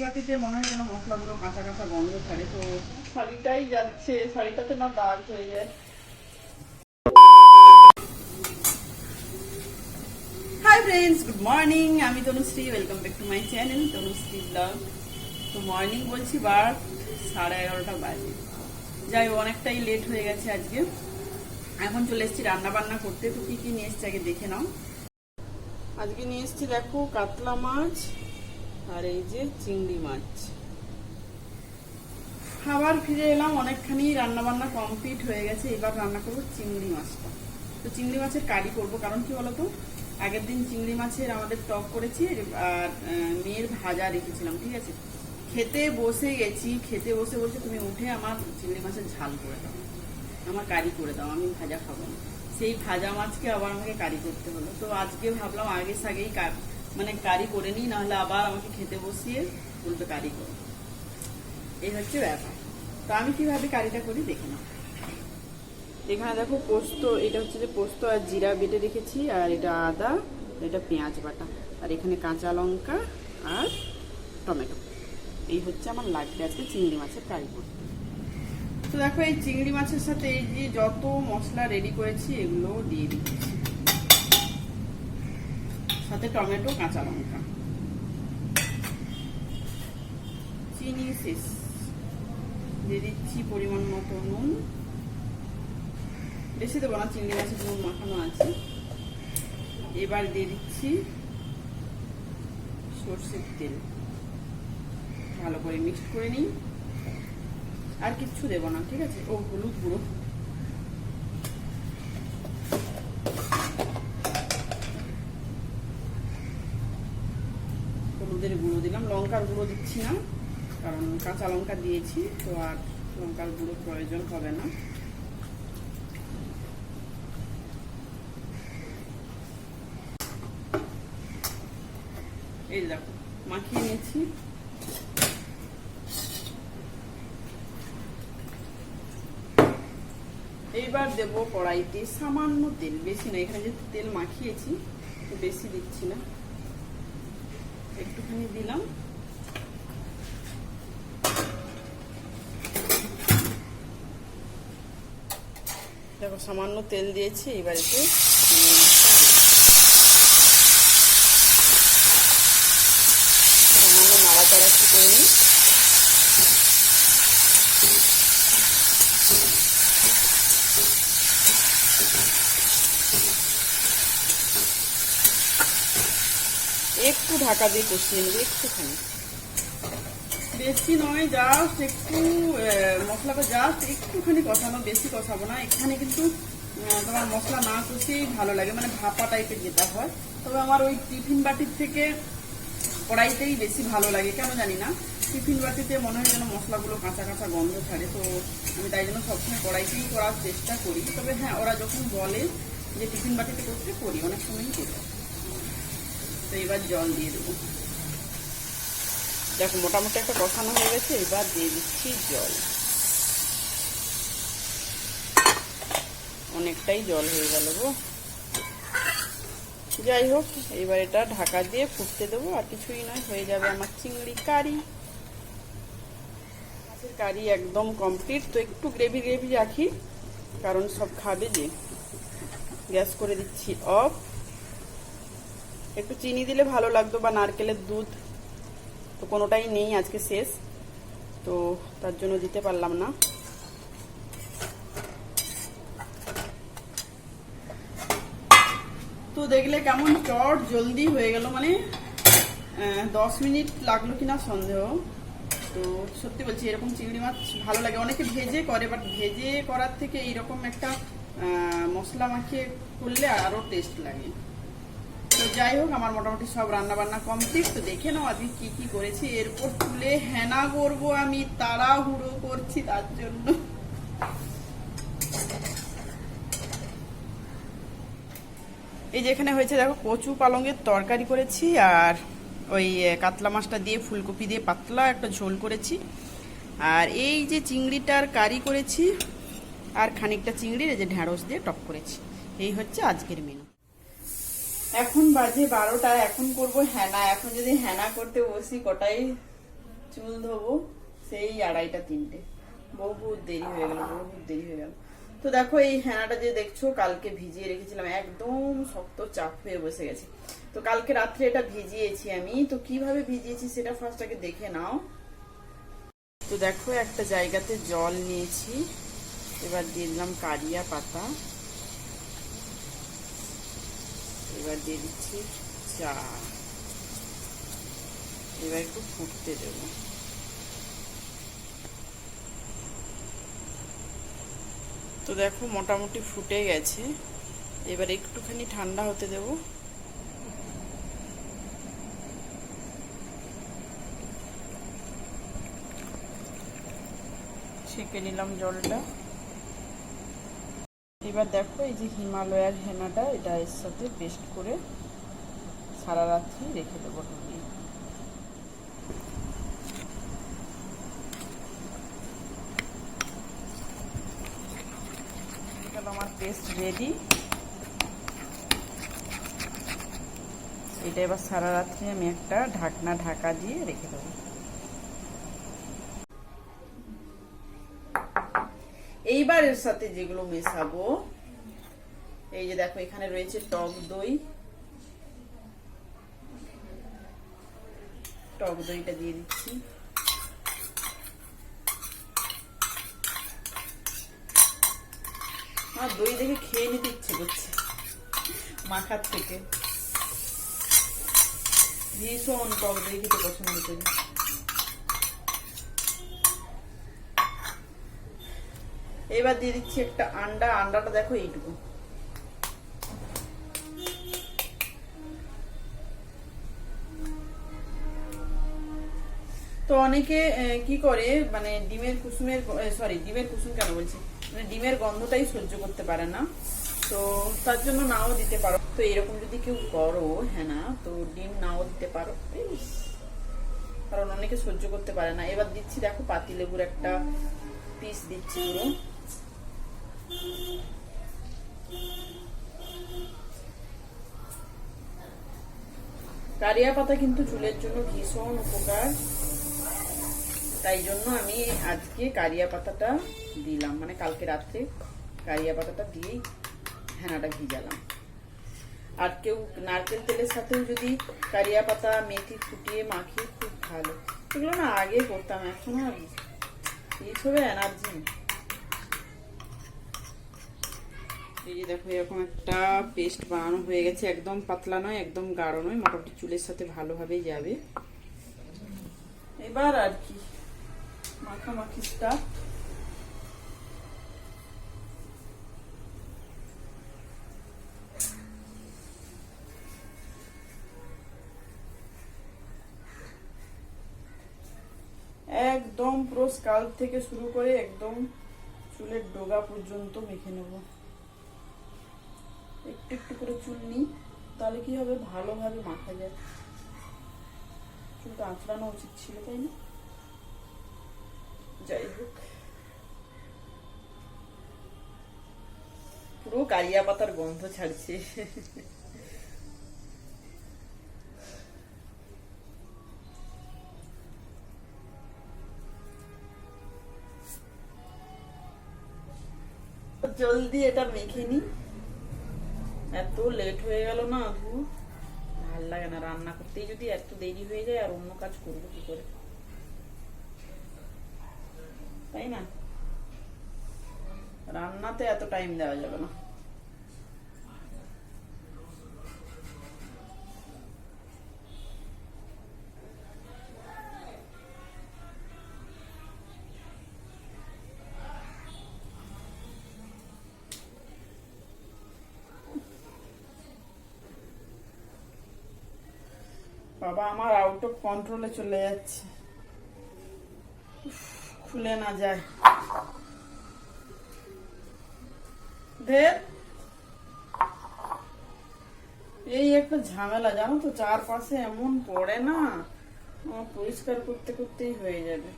বাটিতে মনে হয় যেন মশলাগুলো কাঁচা কাঁচা গন্ধ ছাড়ে তো শাড়িটাই যাচ্ছে শাড়িটাতে না দাগ হয়ে যায়। হাই ফ্রেন্ডস গুড মর্নিং আমি Tanushree welcome back to my channel Tanushree vlog তো মর্নিং বলছি বার সাড়ে এগারোটা বাজে। যাই হোক, অনেকটাই লেট হয়ে গেছে আজকে। এখন চলে এসেছি রান্না বান্না করতে। তো কি কি নিয়ে এসেছি আগে দেখে নাও। আজকে নিয়ে এসেছি দেখো কাতলা মাছ আর এই যে চিংড়ি মাছ। খাবার ফিরে এলাম, অনেকখানি রান্না বান্না কমপ্লিট হয়ে গেছে, এবার রান্না করব চিংড়ি মাছটা। তো চিংড়ি মাছের কারি করব, কারণ কি বলতো? আগের দিন চিংড়ি মাছের আমাদের টক করেছি, আর মেয়ের ভাজা রেখেছিলাম, ঠিক আছে? খেতে বসে গেছি, খেতে বসে বসে তুমি উঠে আমার চিংড়ি মাছের ঝাল করে দাও। আমার কারি করে দাও, আমি ভাজা খাব না। সেই ভাজা মাছকে আবার আমাকে কারি করতে হলো। তো আজকে ভাবলাম আগে সাগেই মানে কারি করে নিই নাহলে আবার আমাকে খেতে বসিয়ে উল্টো কারি করো। এই হচ্ছে ব্যাপার। তো আমি কীভাবে কারিটা করি দেখে নাও। এখানে দেখো পোস্ত, এটা হচ্ছে যে পোস্ত আর জিরা বেটে রেখেছি, আর এটা আদা, এটা পেঁয়াজ বাটা, আর এখানে কাঁচা লঙ্কা আর টমেটো। এই হচ্ছে আমার লাগবে আজকে চিংড়ি মাছের কারি করতে। তো দেখো এই চিংড়ি মাছের সাথে এই যে যত মশলা রেডি করেছি এগুলো দিয়ে দিচ্ছি। টমেটো, কাঁচা লঙ্কা। চিনি শেষ। দিয়ে দিচ্ছি পরিমাণ মতো নুন। বেশি দেবো না, চিংড়ি মাছের নুন মাখানো আছে। এবার দিয়ে দিচ্ছি সর্ষের তেল। ভালো করে মিক্সড করে নিই। আর কিচ্ছু দেবো না, ঠিক আছে? ও হলুদ গুঁড়ো হলুদের গুঁড়ো দিলাম লঙ্কার গুঁড়ো দিচ্ছি না, কারণ কাঁচা লঙ্কা দিয়েছি, তো আর লঙ্কার গুঁড়ো প্রয়োজন হবে না। এই দেখো, মাখিয়ে নিয়েছি। এইবার দেবো কড়াইতে সামান্য তেল, বেশি না, এখানে যেহেতু তেল মাখিয়েছি বেশি দিচ্ছি না। একটুখানি দিলাম। দেখো সামান্য তেল দিয়েছি এবার দিই। সামান্য নাড়াচাড়া একটু করে নিই একটু ঢাকা দিয়ে কষিয়ে নেবে একটুখানি বেশি নয় জাস্ট একটু মশলাটা জাস্ট একটুখানি কষানো, বেশি কষাবো না। এখানে কিন্তু তোমার মশলা না কষিয়েই ভালো লাগে মানে ভাপা টাইপের যেটা হয়। তবে আমার ওই টিফিন বাটির থেকে কড়াইতেই বেশি ভালো লাগে, কেন জানি না? টিফিন বাটিতে মনে হয় যেন মশলাগুলো কাঁচা কাঁচা গন্ধ ছাড়ে, তো আমি তাই জন্য সবসময় কড়াইতেই করার চেষ্টা করি। তবে হ্যাঁ ওরা যখন বলে যে টিফিন বাটিতে করতে, করি, অনেক সময়ই করি। তো এবার জল দিয়ে দেবো। দেখো, মোটামুটি একটা কষানো হয়ে গেছে, এবার দিয়ে দিচ্ছি জল। অনেকটাই জল হয়ে গেল গো। যাই হোক, এবার এটা ঢাকা দিয়ে ফুটতে দেবো, আর কিছুই নয়, হয়ে যাবে আমার চিংড়ি কারি। মাছের কারি একদম কমপ্লিট তো একটু গ্রেভি গ্রেভি রাখি, কারণ সব খাবে যে। গ্যাস করে দিচ্ছি অফ একটু চিনি দিলে ভালো লাগতো, বা নারকেলের দুধ। তো কোনোটাই নেই, আজকে শেষ। তো তার জন্য দিতে পারলাম না। তো দেখলে কেমন চট জলদি হয়ে গেল মানে দশ মিনিট লাগল কিনা সন্দেহ। তো সত্যি বলছি, এরকম চিংড়ি মাছ ভালো লাগে। অনেকে ভেজে করে বাট ভেজে করার থেকে এইরকম একটা মশলা মাখিয়ে করলে আরও টেস্ট লাগে। তো যাই হোক, আমার মোটামুটি সব রান্না বান্না কমপ্লিট তো দেখে নাও আজকে কি কি করেছি। এরপর তুলে হেনা করব আমি, তাড়াহুড়ো করছি তার জন্য। এই যেখানে হয়েছে, দেখো, কচু পালঙ্গের তরকারি করেছি আর ওই কাতলা মাছটা দিয়ে, ফুলকপি দিয়ে পাতলা একটা ঝোল করেছি। আর এই যে চিংড়িটার কারি করেছি, আর খানিকটা চিংড়ির, এই যে ঢ্যাঁড়স দিয়ে টক করেছি। এই হচ্ছে আজকের মেনু এখন বাজে বারোটা, এখন করব হেনা। এখন যদি হ্যানা করতে বসি কটাই চুল ধোবো? সেই আড়াইটা, তিনটে। বহুত দেরি হয়ে গেল, বহুত দেরি হয়ে গেল। তো দেখো, এই হ্যানাটা যে দেখছ, কালকে ভিজিয়ে রেখেছিলাম। একদম শক্ত চাপ হয়ে বসে গেছে। তো কালকে রাত্রে এটা ভিজিয়েছি আমি। তো কীভাবে ভিজিয়েছি সেটা ফার্স্ট আগে দেখে নাও। তো দেখো, একটা জায়গাতে জল নিয়েছি। এবার দিয়ে দিলাম কারিয়া পাতা। এবার দিয়ে দিচ্ছি চা। এবার একটু ফুটতে দেব। তো দেখো মোটামুটি ফুটে গেছে। এবার একটুখানি ঠান্ডা হতে দেব। ছেঁকে নিলাম জলটা। এবার দেখো এই যে হিমালয়ার হেনাটা, এটা এর সাথে পেস্ট করে সারা রাত্রি রেখে দেবো গেল আমার পেস্ট রেডি এটা এবার সারা রাত্রি আমি একটা ঢাকনা, ঢাকা দিয়ে রেখে দেবো। এইবার এর সাথে যেগুলো মেশাবো, এই যে দেখো এখানে রয়েছে টক দই। টক দইটা দিয়ে দিচ্ছি। আমার দই দেখে খেয়ে নিতে ইচ্ছে করছে। মাখার থেকে। ভীষণ টক দই খেতে পছন্দ করি। এবার দিয়ে দিচ্ছি একটা আন্ডা, আন্ডাটা দেখো এইটুকু। তো অনেকে কি করে মানে ডিমের কুসুমের সরি ডিমের কুসুম কেন বলছি? মানে ডিমের গন্ধটাই সহ্য করতে পারে না। তো তার জন্য নাও দিতে পারো। তো এরকম যদি কেউ করো হ্যাঁ না, তো ডিম নাও দিতে পারো। কারণ অনেকে সহ্য করতে পারে না। এবার দিচ্ছি, দেখো, পাতিলেবুর একটা পিস দিচ্ছি পুরো। কারিয়া পাতা কিন্তু চুলের জন্য ভীষণ উপকার। তাই জন্য আমি আজকে কারিয়া পাতাটা দিলাম। মানে কালকে রাত্রে কারিয়া পাতাটা দিয়েই হেনাটা ভিজালাম। আর কেউ নারকেল তেলের সাথেও যদি কারিয়া পাতা মেথি ফুটিয়ে মাখিয়ে, খুব ভালো। এগুলো না আগে করতাম, এখন আর এইসবে এনার্জি নেই এই যে দেখো, এরকম একটা পেস্ট বানানো হয়ে গেছে। একদম পাতলা নয়, একদম গাঢ় নয়, মোটামুটি চুলের সাথে ভালোভাবেই যাবে। এবার আর কি, মাখামাখি একদম পুরো স্কাল্প থেকে শুরু করে একদম চুলের ডোগা পর্যন্ত মেখে নেব। একটু করে চুল নিই, তাহলে কি হবে? ভালোভাবে মাখা যায়। চুলটা আঁচড়ানো উচিত ছিল, তাই না? যাই হোক। পুরো কারিয়া পাতার গন্ধ ছাড়ছে। জলদি এটা মেখে নি এত লেট হয়ে গেল না ধু ভালো লাগে না রান্না করতেই যদি এত দেরি হয়ে যায়, আর অন্য কাজ করব কি করে? তাই না? রান্নাতে এত টাইম দেওয়া যাবে না। বাবা, আমার আউট অফ কন্ট্রোলে চলে যাচ্ছে। খুলে না যায়। ঢের এই একটা ঝামেলা, জানো তো, চারপাশে এমন পড়ে না আমার পরিষ্কার করতে করতেই হয়ে যাবে।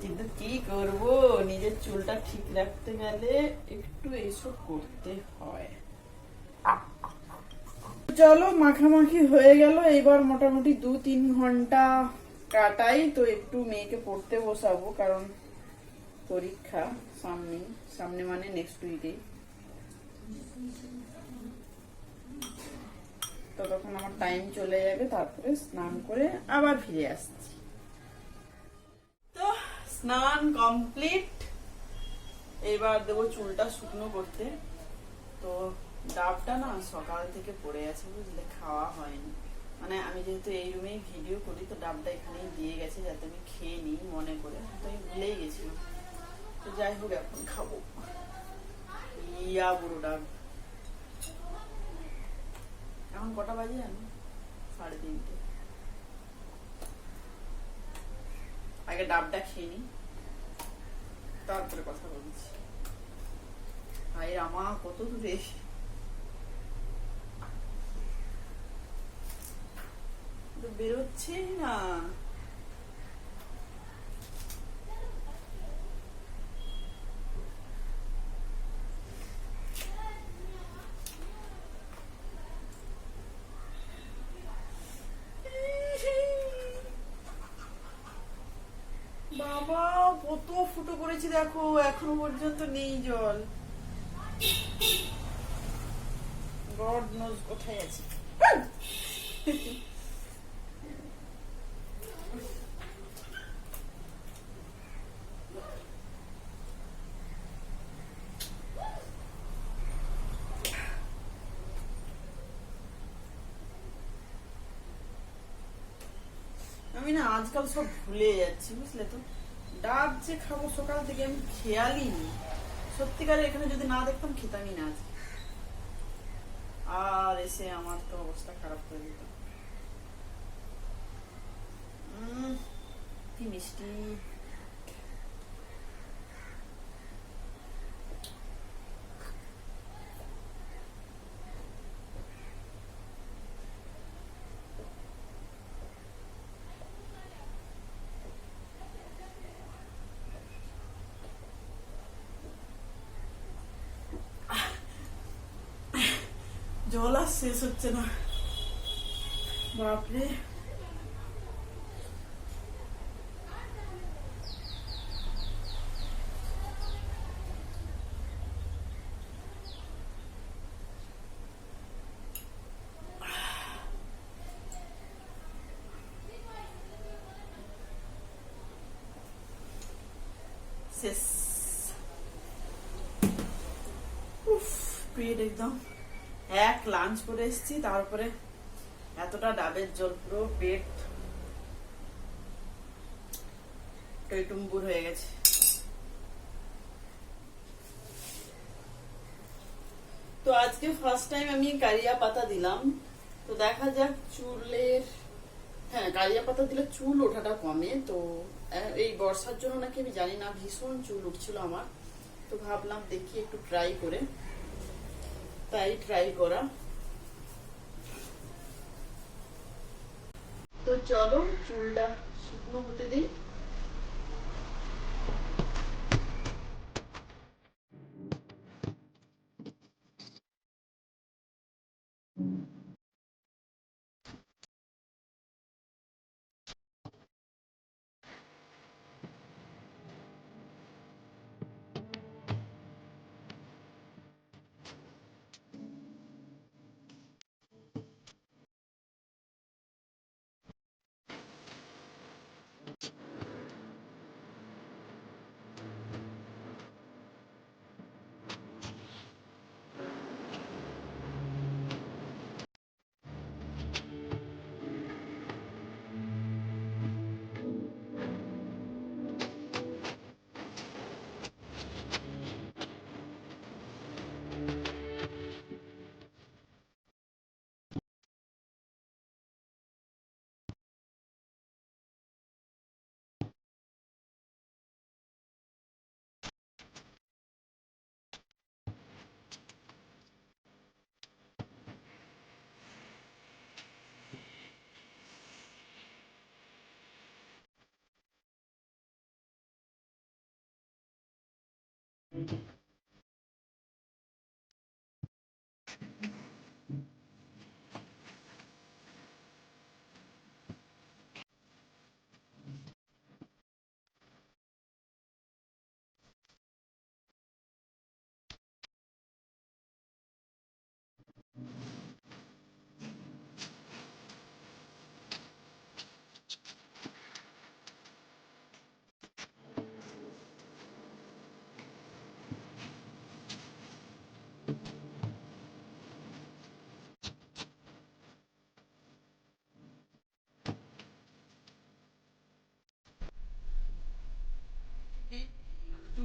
কিন্তু কি করব, নিজের চুলটা ঠিক রাখতে গেলে একটু এইসব করতে হয়। চলো, মাখামাখি হয়ে গেল। এবার মোটামুটি দু তিন ঘণ্টা কাটাই। তো একটু মেয়েকে পড়তে বসাবো, কারণ পরীক্ষা সামনে। সামনে মানে নেক্সট উইকে তো তখন আমার টাইম চলে যাবে, তারপরে স্নান করে আবার ফিরে আসছি। তো স্নান কমপ্লিট এবার দেবো চুলটা শুকনো করতে। তো ডাবটা না সকাল থেকে পড়ে আছে বুঝলে, খাওয়া হয়নি। মানে আমি যেহেতু এই রুমেই ভিডিও করি, তো ডাবটা এখানেই দিয়ে গেছে যাতে আমি খেয়ে নিই মনে করে। তো আমি ভুলেই গেছিলাম। তো যাই হোক, এখন খাব। ইয়া বুড়ো ডাব। এখন কটা বাজে জানো? সাড়ে তিনটে। আগে ডাবটা খেয়ে নিই, তারপরে কথা বলছি। ভাই আমা কত দূরে তো বেরোচ্ছেই না। বাবা, কত ফুটো করেছি দেখো, এখনও পর্যন্ত নেই জল। গড নোজ কোথায় আছে। আমি না আজকাল সব ভুলে যাচ্ছি, বুঝলে তো? ডাব যে খাব সকাল থেকে আমি খেয়ালই নি সত্যিকারে এখানে যদি না দেখতাম, খেতামই না আজ আর এসে আমার তো অবস্থা খারাপ করে দিত। কি মিষ্টি। জল আর শেষ হচ্ছে না বাপরে শেষ উফ পেট একদম এক লাঞ্চ করে এসেছি, তারপরে এতটা ডাবের জল, পুরো পেট টইটুম্বুর হয়ে গেছে। তো আজকে ফার্স্ট টাইম আমি কারিয়া পাতা দিলাম। তো দেখা যাক চুলের হ্যাঁ কারিয়া পাতা দিলে চুল ওঠাটা কমে। তো এই বর্ষার জন্য নাকি আমি জানি না, ভীষণ চুল উঠছিল আমার। তো ভাবলাম দেখি একটু ট্রাই করে। তাই ট্রাই করা। তো চলো চুলটা শুকনো হতে দিই।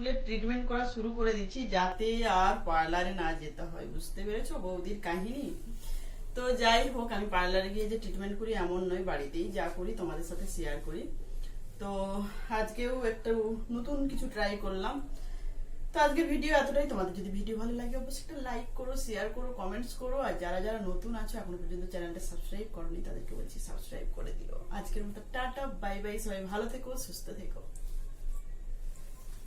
চুলের ট্রিটমেন্ট করা শুরু করে দিচ্ছি যাতে আর পার্লারে না যেতে হয়, বুঝতে পেরেছ বৌদির কাহিনী? তো যাই হোক, আমি পার্লারে গিয়ে যে ট্রিটমেন্ট করি এমন নয়, বাড়িতেই যা করি তোমাদের সাথে শেয়ার করি। তো আজকেও একটা নতুন কিছু ট্রাই করলাম। তো আজকের ভিডিও এতটাই। তোমাদের যদি ভিডিও ভালো লাগে, অবশ্যই একটা লাইক করো শেয়ার করো কমেন্টস করো। আর যারা যারা নতুন আছো, এখনও পর্যন্ত চ্যানেলটা সাবস্ক্রাইব করনি, তাদেরকে বলছি সাবস্ক্রাইব করে দিও। আজকের মতো টাটা বাই বাই সবাই ভালো থেকো, সুস্থ থেকো।